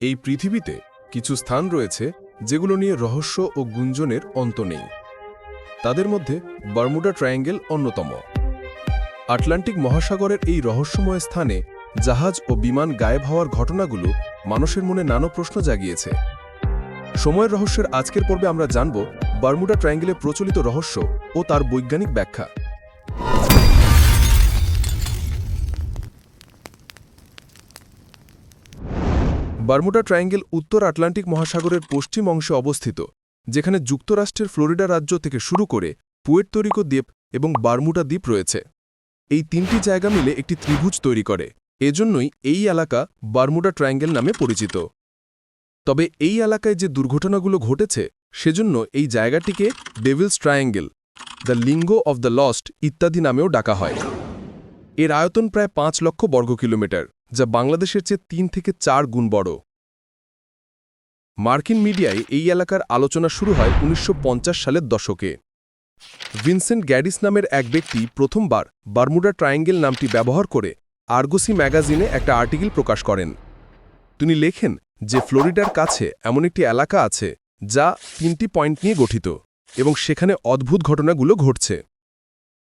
এই পৃথিবীতে কিছু স্থান রয়েছে যেগুলো নিয়ে রহস্য ও গুঞ্জনের অন্ত নেই। তাদের মধ্যে বারমুডা ট্রায়াঙ্গেল অন্যতম। আটলান্টিক মহাসাগরের এই রহস্যময় স্থানে জাহাজ ও বিমান গায়েব হওয়ার ঘটনাগুলো মানুষের মনে নানা প্রশ্ন জাগিয়েছে। সময়ের রহস্যের আজকের পর্বে আমরা জানব বারমুডা ট্রায়াঙ্গেলের প্রচলিত রহস্য ও তার বৈজ্ঞানিক ব্যাখ্যা। বারমুডা ট্রায়াঙ্গেল উত্তর আটলান্টিক মহাসাগরের পশ্চিম অংশে অবস্থিত, যেখানে যুক্তরাষ্ট্রের ফ্লোরিডা রাজ্য থেকে শুরু করে পুয়ের্তরিকো দ্বীপ এবং বারমুডা দ্বীপ রয়েছে। এই তিনটি জায়গা মিলে একটি ত্রিভুজ তৈরি করে, এজন্যই এই এলাকা বারমুডা ট্রায়াঙ্গেল নামে পরিচিত। তবে এই এলাকায় যে দুর্ঘটনাগুলো ঘটেছে, সেজন্য এই জায়গাটিকে Devil's triangle the limbo of the lost ইত্যাদি নামেও ডাকা হয়। এর আয়তন প্রায় পাঁচ লক্ষ বর্গ কিলোমিটার যা বাংলাদেশের চেয়ে তিন থেকে চার গুণ বড়। মার্কিন মিডিয়ায় এই এলাকার আলোচনা শুরু হয় উনিশশো পঞ্চাশ সালের দশকে। ভিনসেন্ট গ্যাডিস নামের এক ব্যক্তি প্রথমবার বারমুডা ট্রায়াঙ্গেল নামটি ব্যবহার করে আর্গোসি ম্যাগাজিনে একটা আর্টিকেল প্রকাশ করেন। তিনি লেখেন যে, ফ্লোরিডার কাছে এমন একটি এলাকা আছে যা তিনটি পয়েন্ট নিয়ে গঠিত এবং সেখানে অদ্ভুত ঘটনাগুলো ঘটছে।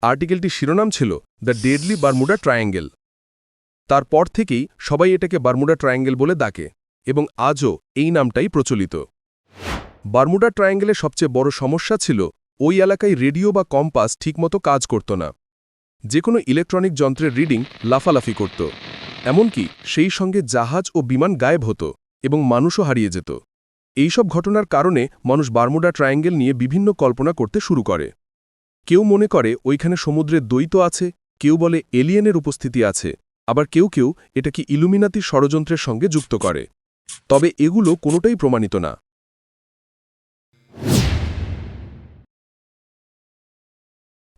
আর্টিকেলটি শিরোনাম ছিল দ্য ডেডলি বারমুডা ট্রায়াঙ্গেল। তারপর থেকেই সবাই এটাকে বারমুডা ট্রায়াঙ্গেল বলে ডাকে এবং আজও এই নামটাই প্রচলিত। বারমুডা ট্রায়াঙ্গেলের সবচেয়ে বড় সমস্যা ছিল, ওই এলাকায় রেডিও বা কম্পাস ঠিকমতো কাজ করত না। যে কোনো ইলেকট্রনিক যন্ত্রের রিডিং লাফালাফি করত। এমনকি সেই সঙ্গে জাহাজ ও বিমান গায়েব হতো এবং মানুষও হারিয়ে যেত। এইসব ঘটনার কারণে মানুষ বারমুডা ট্রায়াঙ্গেল নিয়ে বিভিন্ন কল্পনা করতে শুরু করে। কেউ মনে করে ওইখানে সমুদ্রের দ্বৈত আছে, কেউ বলে এলিয়েনের উপস্থিতি আছে আবার কেউ কেউ এটা কি ইলুমিনাতি ষড়যন্ত্রের সঙ্গে যুক্ত করে। তবে এগুলো কোনোটাই প্রমাণিত না।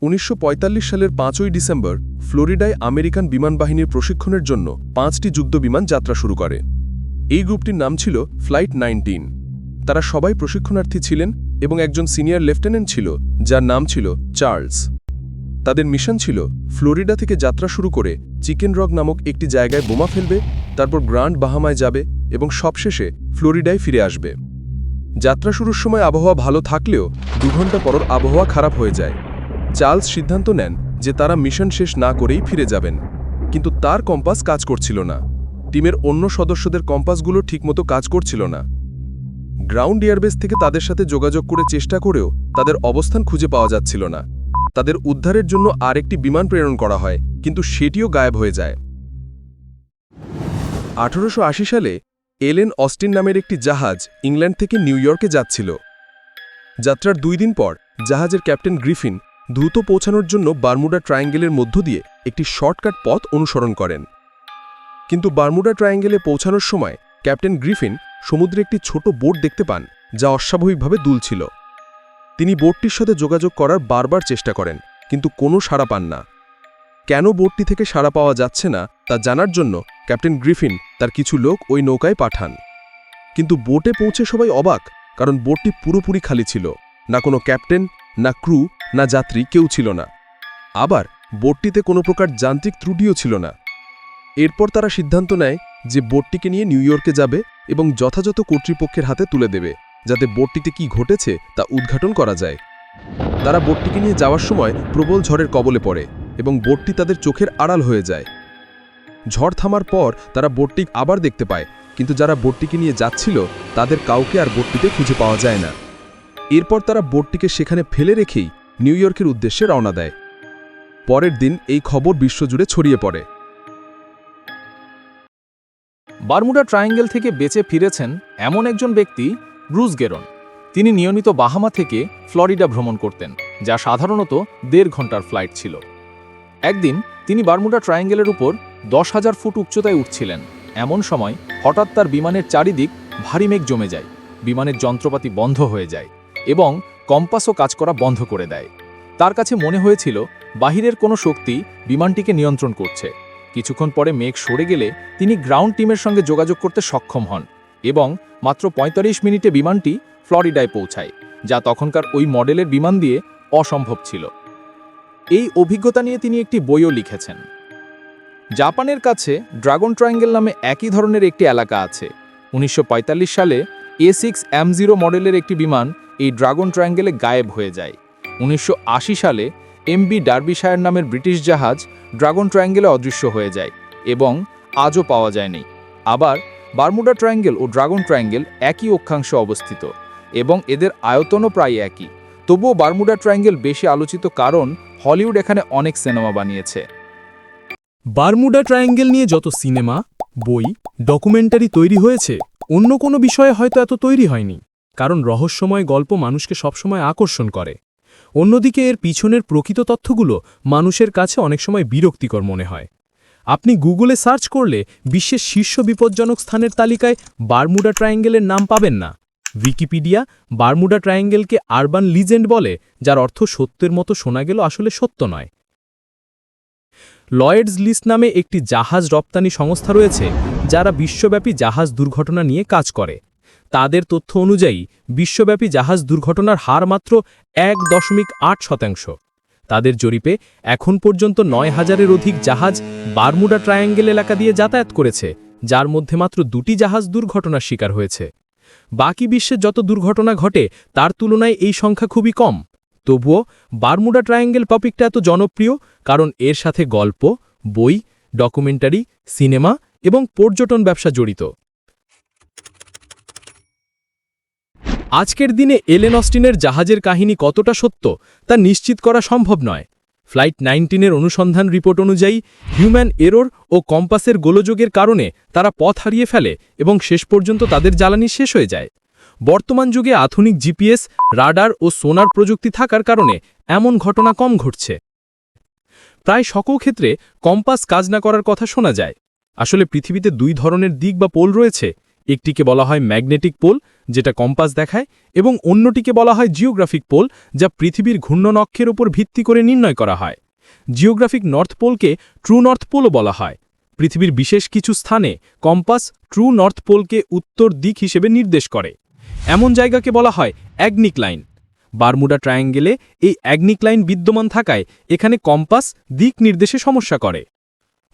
উনিশশো পঁয়তাল্লিশ সালের পাঁচই ডিসেম্বর ফ্লোরিডায় আমেরিকান বিমান বাহিনীর প্রশিক্ষণের জন্য পাঁচটি যুদ্ধবিমান যাত্রা শুরু করে। এই গ্রুপটির নাম ছিল ফ্লাইট নাইনটিন। তারা সবাই প্রশিক্ষণার্থী ছিলেন এবং একজন সিনিয়র লেফটেন্যান্ট ছিল, যার নাম ছিল চার্লস। তাদের মিশন ছিল ফ্লোরিডা থেকে যাত্রা শুরু করে চিকেন রক নামক একটি জায়গায় বোমা ফেলবে, তারপর গ্রান্ড বাহামায় যাবে এবং সবশেষে ফ্লোরিডায় ফিরে আসবে। যাত্রা শুরুর সময় আবহাওয়া ভালো থাকলেও দু ঘণ্টা পর আবহাওয়া খারাপ হয়ে যায়। চার্লস সিদ্ধান্ত নেন যে তারা মিশন শেষ না করেই ফিরে যাবেন, কিন্তু তার কম্পাস কাজ করছিল না। টিমের অন্য সদস্যদের কম্পাসগুলো ঠিকমতো কাজ করছিল না। গ্রাউন্ড এয়ারবেস থেকে তাদের সাথে যোগাযোগ করে চেষ্টা করেও তাদের অবস্থান খুঁজে পাওয়া যাচ্ছিল না। তাদের উদ্ধারের জন্য আরেকটি বিমান প্রেরণ করা হয়, কিন্তু সেটিও গায়েব হয়ে যায়। আঠারোশো আশি সালে, এলেন অস্টিন নামের একটি জাহাজ ইংল্যান্ড থেকে নিউ ইয়র্কে যাচ্ছিল। যাত্রার দুই দিন পর, জাহাজের ক্যাপ্টেন গ্রিফিন দ্রুত পৌঁছানোর জন্য বারমুডা ট্রায়াঙ্গেলের মধ্য দিয়ে একটি শর্টকাট পথ অনুসরণ করেন। কিন্তু বারমুডা ট্রায়াঙ্গেলে পৌঁছানোর সময়, ক্যাপ্টেন গ্রিফিন সমুদ্রে একটি ছোট বোট দেখতে পান, যা অস্বাভাবিকভাবে দুলছিল। তিনি বোটটির সাথে যোগাযোগ করার বারবার চেষ্টা করেন, কিন্তু কোনো সাড়া পান না। কেন বোটটি থেকে সাড়া পাওয়া যাচ্ছে না, তা জানার জন্য ক্যাপ্টেন গ্রিফিন তার কিছু লোক ওই নৌকায় পাঠান। কিন্তু বোটে পৌঁছে সবাই অবাক, কারণ বোটটি পুরোপুরি খালি ছিল। না কোনো ক্যাপ্টেন, না ক্রু, না যাত্রী, কেউ ছিল না। আবার বোটটিতে কোনো প্রকার যান্ত্রিক ত্রুটিও ছিল না। এরপর তারা সিদ্ধান্ত নেয় যে বোটটিকে নিয়ে নিউ ইয়র্কে যাবে এবং যথাযথ কর্তৃপক্ষের হাতে তুলে দেবে। যাতে বোটটিতে কি ঘটেছে তা উদ্ঘাটন করা যায়। তারা বোটটিকে নিয়ে যাওয়ার সময় প্রবল ঝড়ের কবলে পড়ে এবং বোটটি তাদের চোখের আড়াল হয়ে যায়। ঝড় থামার পর তারা বোটটি আবার দেখতে পায়, কিন্তু যারা বোটটিকে নিয়ে যাচ্ছিল, তাদের কাউকে আর বোটটিতে খুঁজে পাওয়া যায় না। এরপর তারা বোটটিকে সেখানে ফেলে রেখেই নিউ ইয়র্কের উদ্দেশ্যে রওনা দেয়। পরের দিন এই খবর বিশ্বজুড়ে ছড়িয়ে পড়ে। বারমুডা ট্রায়াঙ্গেল থেকে বেঁচে ফিরেছেন এমন একজন ব্যক্তি ব্রুস গেরন। তিনি নিয়মিত বাহামা থেকে ফ্লোরিডা ভ্রমণ করতেন, যা সাধারণত দেড় ঘণ্টার ফ্লাইট ছিল। একদিন তিনি বারমুডা ট্রায়াঙ্গেলের উপর দশ হাজার ফুট উচ্চতায় উঠছিলেন। এমন সময় হঠাৎ তার বিমানের চারিদিক ভারী মেঘ জমে যায়, বিমানের যন্ত্রপাতি বন্ধ হয়ে যায় এবং কম্পাসও কাজ করা বন্ধ করে দেয়। তার কাছে মনে হয়েছিল, বাহিরের কোনো শক্তি বিমানটিকে নিয়ন্ত্রণ করছে। কিছুক্ষণ পরে মেঘ সরে গেলে তিনি গ্রাউন্ড টিমের সঙ্গে যোগাযোগ করতে সক্ষম হন। এবং মাত্র ৪৫ মিনিটে বিমানটি ফ্লোরিডায় পৌঁছায়, যা তখনকার ওই মডেলের বিমান দিয়ে অসম্ভব ছিল। এই অভিজ্ঞতা নিয়ে তিনি একটি বইও লিখেছেন। জাপানের কাছে ড্রাগন ট্রায়াঙ্গেল নামে একই ধরনের একটি এলাকা আছে। উনিশশো পঁয়তাল্লিশ সালে এ সিক্স এম জিরো মডেলের একটি বিমান এই ড্রাগন ট্রায়াঙ্গেলে গায়েব হয়ে যায়। উনিশশো আশি সালে এমবি ডার্বিশায়ার নামের ব্রিটিশ জাহাজ ড্রাগন ট্রায়াঙ্গেলে অদৃশ্য হয়ে যায় এবং আজও পাওয়া যায়নি। আবার বারমুডা ট্রায়াঙ্গেল ও ড্রাগন ট্রায়াঙ্গেল একই অক্ষাংশে অবস্থিত এবং এদের আয়তনও প্রায় একই। তবুও বারমুডা ট্রায়াঙ্গেল বেশি আলোচিত কারণ হলিউড এখানে অনেক সিনেমা বানিয়েছে। বারমুডা ট্রায়াঙ্গেল নিয়ে যত সিনেমা, বই, ডকুমেন্টারি তৈরি হয়েছে, অন্য কোনো বিষয়ে হয়তো এত তৈরি হয়নি, কারণ রহস্যময় গল্প মানুষকে সবসময় আকর্ষণ করে। অন্যদিকে এর পিছনের প্রকৃত তথ্যগুলো মানুষের কাছে অনেক সময় বিরক্তিকর মনে হয়। আপনি গুগলে সার্চ করলে বিশ্বের শীর্ষ বিপজ্জনক স্থানের তালিকায় বারমুডা ট্রায়াঙ্গেলের নাম পাবেন না। উইকিপিডিয়া বারমুডা ট্রায়াঙ্গেলকে আরবান লিজেন্ড বলে, যার অর্থ সত্যের মতো শোনা গেল আসলে সত্য নয়। লয়েডস লিস্ট নামে একটি জাহাজ রপ্তানি সংস্থা রয়েছে, যারা বিশ্বব্যাপী জাহাজ দুর্ঘটনা নিয়ে কাজ করে। তাদের তথ্য অনুযায়ী, বিশ্বব্যাপী জাহাজ দুর্ঘটনার হার মাত্র এক দশমিক আট শতাংশ। তাদের জরিপে এখন পর্যন্ত নয় হাজারের অধিক জাহাজ বারমুডা ট্রায়াঙ্গেল এলাকা দিয়ে যাতায়াত করেছে, যার মধ্যে মাত্র দুটি জাহাজ দুর্ঘটনার শিকার হয়েছে। বাকি বিশ্বে যত দুর্ঘটনা ঘটে, তার তুলনায় এই সংখ্যা খুবই কম। তবুও বারমুডা ট্রায়াঙ্গেল টপিকটা এত জনপ্রিয়, কারণ এর সাথে গল্প, বই, ডকুমেন্টারি, সিনেমা এবং পর্যটন ব্যবসা জড়িত। আজকের দিনে এলেন অস্টিনের জাহাজের কাহিনী কতটা সত্য তা নিশ্চিত করা সম্ভব নয়। ফ্লাইট নাইনটিনের অনুসন্ধান রিপোর্ট অনুযায়ী, হিউম্যান এরর ও কম্পাসের গোলযোগের কারণে তারা পথ হারিয়ে ফেলে এবং শেষ পর্যন্ত তাদের জ্বালানি শেষ হয়ে যায়। বর্তমান যুগে আধুনিক জিপিএস, রাডার ও সোনার প্রযুক্তি থাকার কারণে এমন ঘটনা কম ঘটছে। প্রায় সকল ক্ষেত্রে কম্পাস কাজ না করার কথা শোনা যায়। আসলে পৃথিবীতে দুই ধরনের দিক বা পোল রয়েছে। একটিকে বলা হয় ম্যাগনেটিক পোল যেটা কম্পাস দেখায় এবং অন্যটিকে বলা হয় জিওগ্রাফিক পোল, যা পৃথিবীর ঘূর্ণনক্ষের উপর ভিত্তি করে নির্ণয় করা হয়। জিওগ্রাফিক নর্থ পোলকে ট্রু নর্থ পোলও বলা হয়। পৃথিবীর বিশেষ কিছু স্থানে কম্পাস ট্রু নর্থ পোলকে উত্তর দিক হিসেবে নির্দেশ করে। এমন জায়গাকে বলা হয় অ্যাগনিক লাইন। বারমুডা ট্রায়াঙ্গেলে এই অ্যাগনিক লাইন বিদ্যমান থাকায় এখানে কম্পাস দিক নির্দেশে সমস্যা করে।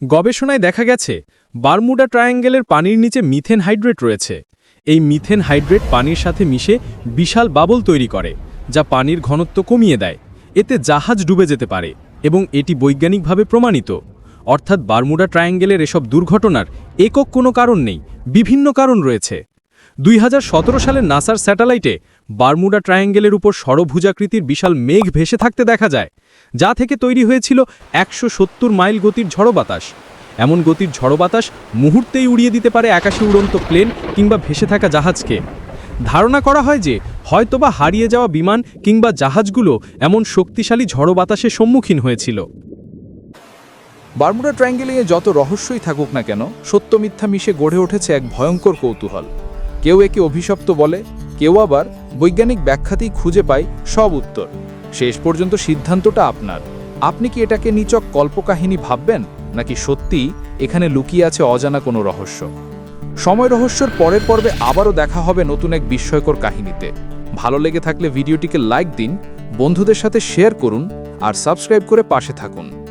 গবেষণায় দেখা গেছে, বারমুডা ট্রায়াঙ্গেলের পানির নিচে মিথেন হাইড্রেট রয়েছে। এই মিথেন হাইড্রেট পানির সাথে মিশে বিশাল বাবল তৈরি করে, যা পানির ঘনত্ব কমিয়ে দেয়। এতে জাহাজ ডুবে যেতে পারে এবং এটি বৈজ্ঞানিকভাবে প্রমাণিত। অর্থাৎ বারমুডা ট্রায়াঙ্গেলের এসব দুর্ঘটনার একক কোনো কারণ নেই, বিভিন্ন কারণ রয়েছে। দুই হাজার সতেরো সালে নাসার স্যাটেলাইটে বারমুডা ট্রায়াঙ্গেলের উপর সরভুজাকৃতির বিশাল মেঘ ভেসে থাকতে দেখা যায়, যা থেকে তৈরি হয়েছিল একশো সত্তর মাইল গতির ঝড়ো বাতাস। এমন গতির ঝড়ো বাতাস মুহূর্তেই উড়িয়ে দিতে পারে আকাশে উড়ন্ত প্লেন কিংবা ভেসে থাকা জাহাজকে। ধারণা করা হয় যে, হয়তোবা হারিয়ে যাওয়া বিমান কিংবা জাহাজগুলো এমন শক্তিশালী ঝড়ো বাতাসের সম্মুখীন হয়েছিল। বারমুডা ট্রায়াঙ্গেলিংয়ে যত রহস্যই থাকুক না কেন, সত্য মিথ্যা মিশে গড়ে উঠেছে এক ভয়ঙ্কর কৌতূহল। কেউ একে অভিশপ্ত বলে, কেউ আবার বৈজ্ঞানিক ব্যাখ্যাতেই খুঁজে পায় সব উত্তর। শেষ পর্যন্ত সিদ্ধান্তটা আপনার। আপনি কি এটাকে নিচক কল্পকাহিনী ভাববেন? নাকি সত্যি এখানে লুকিয়ে আছে অজানা কোনো রহস্য? সময় রহস্যর পরের পর্বে আবারও দেখা হবে নতুন এক বিস্ময়কর কাহিনীতে। ভালো লেগে থাকলে ভিডিওটিকে লাইক দিন, বন্ধুদের সাথে শেয়ার করুন আর সাবস্ক্রাইব করে পাশে থাকুন।